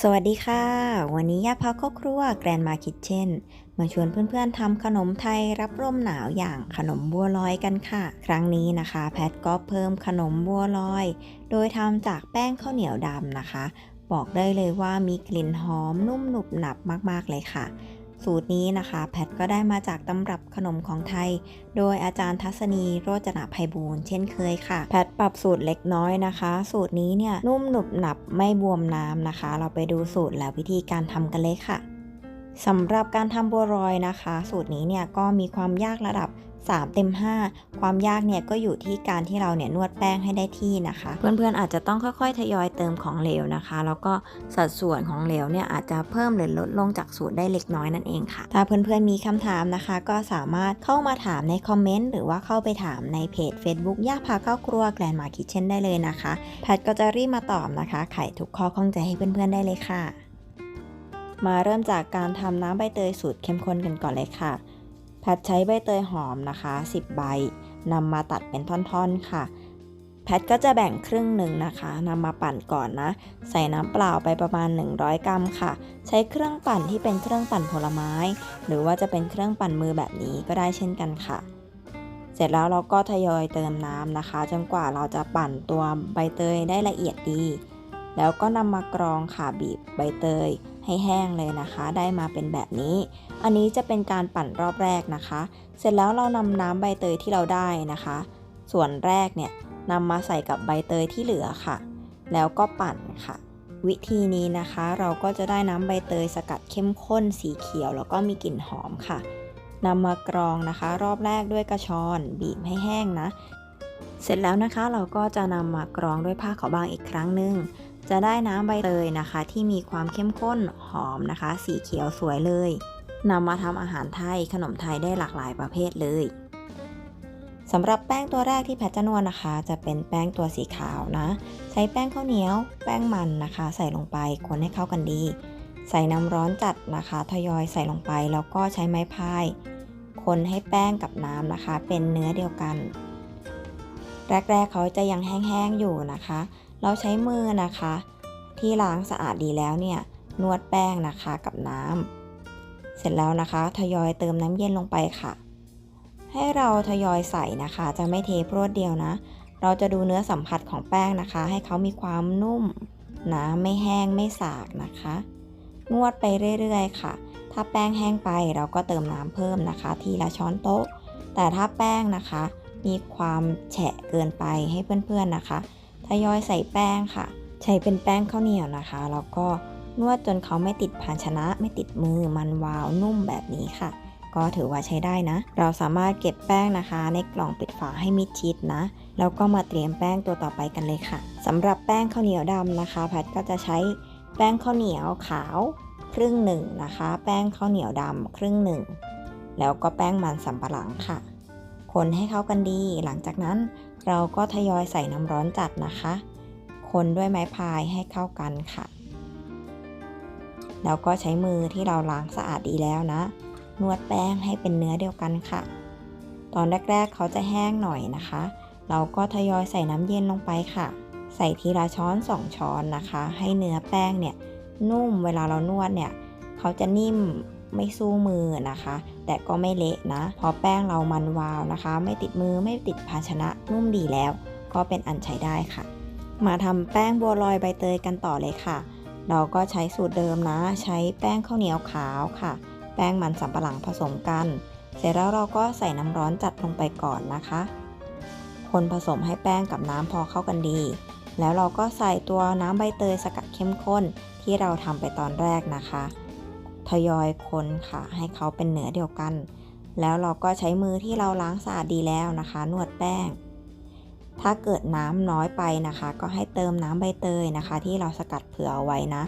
สวัสดีค่ะ วันนี้ย่าพาครอบครัวแกรนมาคิทเช่นมาชวนเพื่อนๆทำขนมไทยรับร่มหนาวอย่างขนมบัวลอยกันค่ะ ครั้งนี้นะคะ แพทก็เพิ่มขนมบัวลอย โดยทำจากแป้งข้าวเหนียวดำนะคะ บอกได้เลยว่ามีกลิ่นหอมนุ่มหนุบหนับมากๆเลยค่ะ สูตรนี้นะคะ แพทก็ได้มาจากตำรับขนมของไทย โดยอาจารย์ทัศนีโรจนภัยบูรณ์เช่นเคยค่ะ แพทปรับสูตรเล็กน้อยนะคะ สูตรนี้เนี่ยนุ่มหนุบหนับไม่บวมน้ำนะคะ เราไปดูสูตรและวิธีการทำกันเลยค่ะ สำหรับการทำบัวรอยนะคะ สูตรนี้เนี่ยก็มีความยากระดับ 3 เต็ม 5 ความยากเนี่ยก็อยู่ที่การที่เราเนี่ยนวดแป้งให้ได้ที่นะคะ เพื่อนๆอาจจะต้องค่อยๆ ทยอยเติมของเหลวนะคะ แล้วก็สัดส่วนของเหลวเนี่ยอาจจะเพิ่มหรือลดลงจากสูตรได้เล็กน้อยนั่นเองค่ะ ถ้าเพื่อนๆมีคำถามนะคะ ก็สามารถเข้ามาถามในคอมเมนต์หรือว่าเข้าไปถามในเพจ Facebook ย่าพาเข้าครัวแกลนมาคิเช่นได้เลยนะคะแพทก็จะรีบมาตอบนะคะ ไขทุกข้อข้องใจให้เพื่อนๆได้เลยค่ะ มาเริ่มจากการทำน้ำใบเตยสูตรเข้มข้นกันก่อนเลยค่ะ แพทใช้ใบเตยหอมนะคะ 10 ใบนำมาตัดเป็นท่อนๆค่ะ แพทก็จะแบ่งครึ่งหนึ่งนะคะนำมาปั่นก่อนนะ ใส่น้ำเปล่าไปประมาณ 100 กรัมค่ะ ใช้เครื่องปั่นที่เป็นเครื่องปั่นผลไม้ หรือว่าจะเป็นเครื่องปั่นมือแบบนี้ก็ได้เช่นกันค่ะ เสร็จแล้วเราก็ทยอยเติมน้ำนะคะ จนกว่าเราจะปั่นตัวใบเตยได้ละเอียดดี แล้วก็นำมากรองค่ะบีบใบเตย ให้แห้งเลยนะคะ ได้มาเป็นแบบนี้ อันนี้จะเป็นการปั่นรอบแรกนะคะ เสร็จแล้วเรานำน้ำใบเตยที่เราได้นะคะ ส่วนแรกเนี่ยนำมาใส่กับใบเตยที่เหลือค่ะ แล้วก็ปั่นค่ะ วิธีนี้นะคะเราก็จะได้น้ำใบเตยสกัดเข้มข้นสีเขียว แล้วก็มีกลิ่นหอมค่ะนำมากรองนะคะ รอบแรกด้วยกระชอนบีบให้แห้งนะ เสร็จแล้วนะคะเราก็จะนำมากรองด้วยผ้าขาวบางอีกครั้งหนึ่ง จะได้น้ำใบเตยนะคะ ที่มีความเข้มข้นหอมนะคะ สีเขียวสวยเลยนำมาทำอาหารไทยขนมไทยได้หลากหลายประเภทเลยสำหรับแป้งตัวแรกที่แพทจะนวดนะคะ จะเป็นแป้งตัวสีขาวนะ ใช้แป้งข้าวเหนียว แป้งมันนะคะ ใส่ลงไปคนให้เข้ากันดี ใส่น้ำร้อนจัดนะคะ ทยอยใส่ลงไปแล้วก็ใช้ไม้พาย คนให้แป้งกับน้ำนะคะ เป็นเนื้อเดียวกัน แรกๆเขาจะยังแห้งๆอยู่นะคะ เราใช้มือนะคะ ที่ล้างสะอาดดีแล้วเนี่ยนวดแป้งนะคะกับน้ำเสร็จแล้วนะคะทยอยเติมน้ำเย็นลงไปค่ะ ให้เราทยอยใส่นะคะ จะไม่เทพรวดเดียวนะ เราจะดูเนื้อสัมผัสของแป้งนะคะ ให้เขามีความนุ่มนะไม่แห้งไม่สากนะคะ นวดไปเรื่อยๆ ค่ะ ถ้าแป้งแห้งไปเราก็เติมน้ำเพิ่มนะคะ ทีละช้อนโต๊ะ แต่ถ้าแป้งนะคะ มีความแฉะเกินไปให้เพื่อนๆนะคะ ทยอยใส่แป้งค่ะ ใช้เป็นแป้งข้าวเหนียวนะคะ แล้วก็นวดจนเขาไม่ติดภาชนะ ไม่ติดมือมันวาวนุ่มแบบนี้ค่ะ ก็ถือว่าใช้ได้นะ เราสามารถเก็บแป้งนะคะ ในกล่องปิดฝาให้มิดชิดนะแล้วก็มาเตรียมแป้งตัวต่อไปกันเลยค่ะสำหรับแป้งข้าวเหนียวดำนะคะ แพทก็จะใช้แป้งข้าวเหนียวขาวครึ่งหนึ่งนะคะ แป้งข้าวเหนียวดำครึ่งหนึ่งแล้วก็แป้งมันสำปะหลังค่ะ คนให้เข้ากันดี หลังจากนั้น เราก็ทยอยใส่น้ำร้อนจัดนะคะ คนด้วยไม้พายให้เข้ากันค่ะ แล้วก็ใช้มือที่เราล้างสะอาดดีแล้วนะ นวดแป้งให้เป็นเนื้อเดียวกันค่ะ ตอนแรก ๆ เขาจะแห้งหน่อยนะคะ เราก็ทยอยใส่น้ำเย็นลงไปค่ะ ใส่ทีละช้อนสองช้อนนะคะ ให้เนื้อแป้งเนี่ยนุ่มเวลาเรานวดเนี่ย เขาจะนิ่ม ไม่สู้มือนะคะ แต่ก็ไม่เละนะเพราะแป้งเรามันวาวนะคะ ไม่ติดมือไม่ติดภาชนะนุ่มดีแล้ว ก็เป็นอันใช้ได้ค่ะ มาทำแป้งบัวลอยใบเตยกันต่อเลยค่ะ เราก็ใช้สูตรเดิมนะ ใช้แป้งข้าวเหนียวขาวค่ะ แป้งมันสำปะหลังผสมกัน เสร็จแล้วเราก็ใส่น้ำร้อนจัดลงไปก่อนนะคะ คนผสมให้แป้งกับน้ำพอเข้ากันดี แล้วเราก็ใส่ตัวน้ำใบเตยสกัดเข้มข้นที่เราทำไปตอนแรกนะคะ ทยอยคนค่ะ ให้เขาเป็นเนื้อเดียวกัน แล้วเราก็ใช้มือที่เราล้างสะอาดดีแล้วนะคะ นวดแป้ง ถ้าเกิดน้ำน้อยไปนะคะ ก็ให้เติมน้ำใบเตยนะคะ ที่เราสกัดเผื่อเอาไว้นะ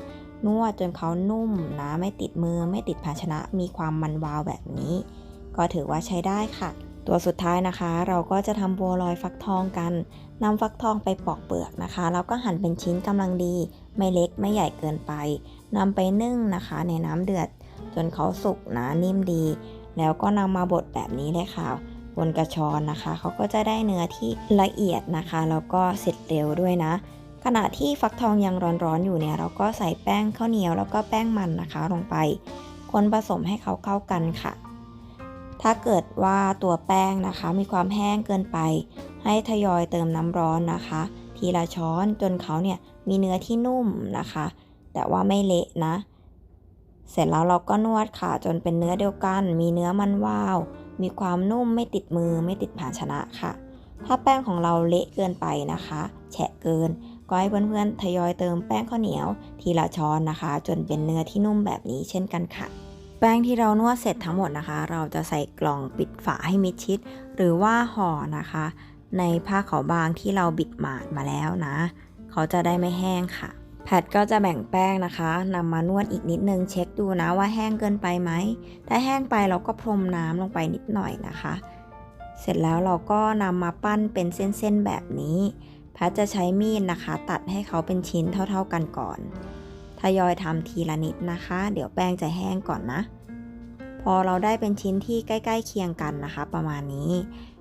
นวดจนเขานุ่มนะไม่ติดมือไม่ติดภาชนะ มีความมันวาวแบบนี้ ก็ถือว่าใช้ได้ค่ะตัวสุดท้ายนะคะ เราก็จะทำบัวลอยฟักทองกันนำฟักทองไปปอกเปลือกนะคะ แล้วก็หั่นเป็นชิ้นกำลังดี ไม่เล็กไม่ใหญ่เกินไป นำไปนึ่งนะคะ ในน้ำเดือด จนเขาสุกนะนิ่มดี แล้วก็นำมาบดแบบนี้เลยค่ะบนกระชอนนะคะ เขาก็จะได้เนื้อที่ละเอียดนะคะแล้วก็เสร็จเร็วด้วยนะ ขณะที่ฟักทองยังร้อนๆอยู่เนี่ยเราก็ใส่แป้งข้าวเหนียวแล้วก็แป้งมันนะคะลงไป คนผสมให้เขาเข้ากันค่ะ ถ้าเกิดว่าตัวแป้งนะคะ มีความแห้งเกินไป ให้ทยอยเติมน้ำร้อนนะคะ ทีละช้อนจนเขาเนี่ยมีเนื้อที่นุ่มนะคะ แต่ว่าไม่เละนะ เสร็จแล้วเราก็นวดค่ะ จนเป็นเนื้อเดียวกัน มีเนื้อมันวาว มีความนุ่มไม่ติดมือไม่ติดภาชนะค่ะ ถ้าแป้งของเราเละเกินไปนะคะ แฉะเกิน ก็ให้เพื่อนๆทยอยเติมแป้งข้าวเหนียว ทีละช้อนนะคะ จนเป็นเนื้อที่นุ่มแบบนี้เช่นกันค่ะแป้งที่เรานวดเสร็จทั้งหมดนะคะ เราจะใส่กล่องปิดฝาให้มิดชิด หรือว่าห่อนะคะ ในผ้าขาวบางที่เราบิดหมาดมาแล้วนะ เขาจะได้ไม่แห้งค่ะ แพทก็จะแบ่งแป้งนะคะนำมานวดอีกนิดนึงเช็คดูนะว่าแห้งเกินไปไหมถ้าแห้งไปเราก็พรมน้ำลงไปนิดหน่อยนะคะ เสร็จแล้วเราก็นำมาปั้นเป็นเส้นๆแบบนี้แพทจะใช้มีดนะคะ ตัดให้เขาเป็นชิ้นเท่าๆกันก่อนทยอยทำทีละนิดนะคะ เดี๋ยวแป้งจะแห้งก่อนนะ พอเราได้เป็นชิ้นที่ใกล้ ๆ เคียงกันนะคะ ประมาณนี้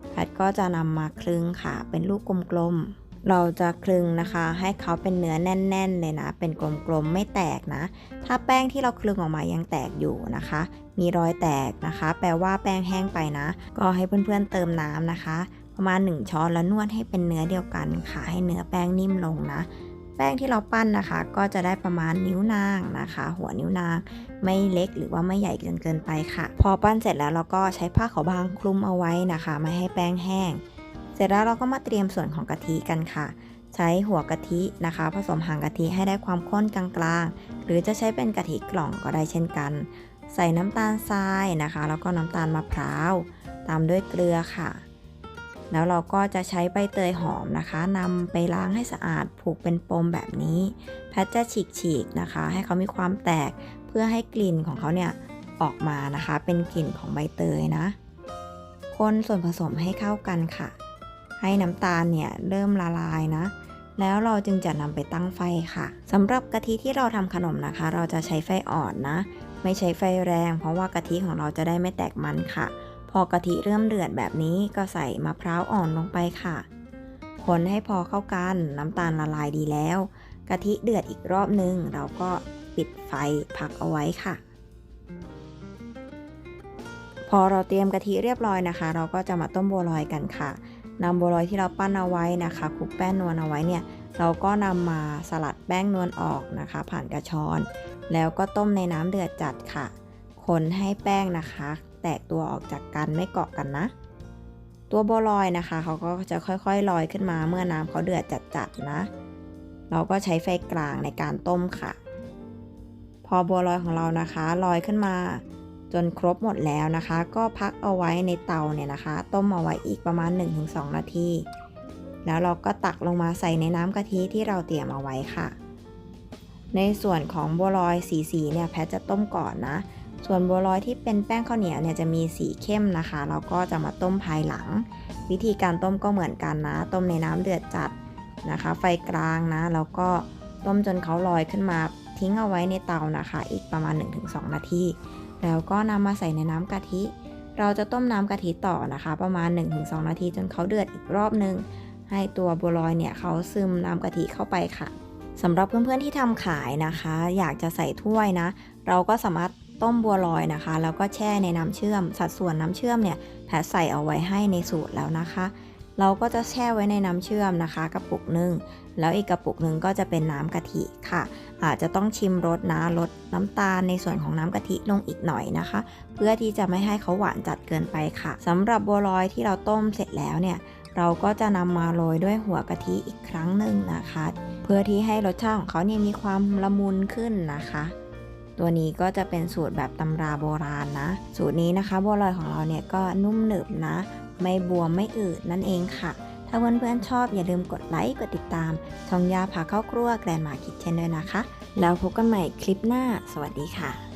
แพทก็จะนำมาคลึงค่ะ เป็นลูกกลมๆ เราจะคลึงนะคะ ให้เขาเป็นเนื้อแน่น ๆ เลยนะ เป็นกลมๆ ไม่แตกนะ ถ้าแป้งที่เราคลึงออกมายังแตกอยู่นะคะ มีรอยแตกนะคะ แปลว่าแป้งแห้งไปนะ ก็ให้เพื่อนๆเติมน้ำนะคะ ประมาณ 1 ช้อนแล้วนวดให้เป็นเนื้อเดียวกันค่ะ ให้เนื้อแป้งนิ่มลงนะ แป้งที่เราปั้นนะคะ ก็จะได้ประมาณนิ้วนางนะคะ หัวนิ้วนาง ไม่เล็กหรือว่าไม่ใหญ่จนเกินไปค่ะ พอปั้นเสร็จแล้วเราก็ใช้ผ้าขาวบางคลุมเอาไว้นะคะ ไม่ให้แป้งแห้ง เสร็จแล้วเราก็มาเตรียมส่วนของกะทิกันค่ะ ใช้หัวกะทินะคะ ผสมหางกะทิให้ได้ความข้นกลางๆ หรือจะใช้เป็นกะทิกล่องก็ได้เช่นกัน ใส่น้ำตาลทรายนะคะ แล้วก็น้ำตาลมะพร้าว ตามด้วยเกลือค่ะ แล้วเราก็จะใช้ใบเตยหอมนะคะนำไปล้างให้สะอาดผูกเป็นปมแบบนี้ แพทจะฉีกๆนะคะ ให้เขามีความแตกเพื่อให้กลิ่นของเขาเนี่ยออกมานะคะ เป็นกลิ่นของใบเตยนะ คนส่วนผสมให้เข้ากันค่ะ ให้น้ำตาลเนี่ยเริ่มละลายนะ แล้วเราจึงจะนำไปตั้งไฟค่ะสำหรับกะทิที่เราทำขนมนะคะ เราจะใช้ไฟอ่อนนะ ไม่ใช้ไฟแรง เพราะว่ากะทิของเราจะได้ไม่แตกมันค่ะ พอกะทิเริ่มเดือดแบบนี้ก็ใส่มะพร้าวอ่อนลงไปค่ะ คนให้พอเข้ากันน้ำตาลละลายดีแล้ว กะทิเดือดอีกรอบนึงเราก็ปิดไฟพักเอาไว้ค่ะพอเราเตรียมกะทิเรียบร้อยนะคะ เราก็จะมาต้มบัวลอยกันค่ะ นำบัวลอยที่เราปั้นเอาไว้นะคะคลุกแป้งนวลเอาไว้เนี่ยเราก็นำมาสลัดแป้งนวลออกนะคะ ผ่านกระชอน แล้วก็ต้มในน้ำเดือดจัดค่ะ คนให้แป้งนะคะ แตกตัวออกจากกันไม่เกาะกันนะ ตัวบัวลอยนะคะเขาก็จะค่อยๆลอยขึ้นมาเมื่อน้ำเขาเดือดจัดๆนะ เราก็ใช้ไฟกลางในการต้มค่ะ พอบัวลอยของเรานะคะลอยขึ้นมา จนครบหมดแล้วนะคะ ก็พักเอาไว้ในเตาเนี่ยนะคะ ต้มเอาไว้อีกประมาณ 1-2 นาที แล้วเราก็ตักลงมาใส่ในน้ำกะทิที่เราเตรียมเอาไว้ค่ะ ในส่วนของบัวลอยสีสีเนี่ยแพทจะต้มก่อนนะ ส่วนบัวลอยที่เป็นแป้งข้าวเหนียวเนี่ยจะมีสีเข้มนะคะ เราก็จะมาต้มภายหลัง วิธีการต้มก็เหมือนกันนะ ต้มในน้ำเดือดจัดนะคะ ไฟกลางนะ แล้วก็ต้มจนเขาลอยขึ้นมาทิ้งเอาไว้ในเตานะคะ อีกประมาณ 1-2 นาที แล้วก็นำมาใส่ในน้ำกะทิ เราจะต้มน้ำกะทิต่อนะคะ ประมาณ 1-2 นาทีจนเขาเดือดอีกรอบนึง ให้ตัวบัวลอยเนี่ยเขาซึมน้ำกะทิเข้าไปค่ะสำหรับเพื่อนๆที่ทำขายนะคะ อยากจะใส่ถ้วยนะ เราก็สามารถต้มบัวลอยนะคะ แล้วก็แช่ในน้ำเชื่อม สัดส่วนน้ำเชื่อมเนี่ยแพทใส่เอาไว้ให้ในสูตรแล้วนะคะ เราก็จะแช่ไว้ในน้ำเชื่อมนะคะกระปุกหนึ่ง แล้วอีกกระปุกหนึ่งก็จะเป็นน้ำกะทิค่ะ อาจจะต้องชิมรสนะลดน้ำตาลในส่วนของน้ำกะทิลงอีกหน่อยนะคะ เพื่อที่จะไม่ให้เขาหวานจัดเกินไปค่ะสำหรับบัวลอยที่เราต้มเสร็จแล้วเนี่ยเราก็จะนำมาโรยด้วยหัวกะทิอีกครั้งหนึ่งนะคะ เพื่อที่ให้รสชาติของเขาเนี่ยมีความละมุนขึ้นนะคะตัวนี้ก็จะเป็นสูตรแบบตำราโบราณนะ สูตรนี้นะคะบัวลอยของเราเนี่ยก็นุ่มหนึบนะ ไม่บวมไม่อืดนั่นเองค่ะ ถ้าเพื่อนๆชอบอย่าลืมกดไลค์ กดติดตาม ช่องยาพาเข้าครัวแกรนมาคิดเช่นด้วยนะคะ แล้วพบกันใหม่คลิปหน้า สวัสดีค่ะ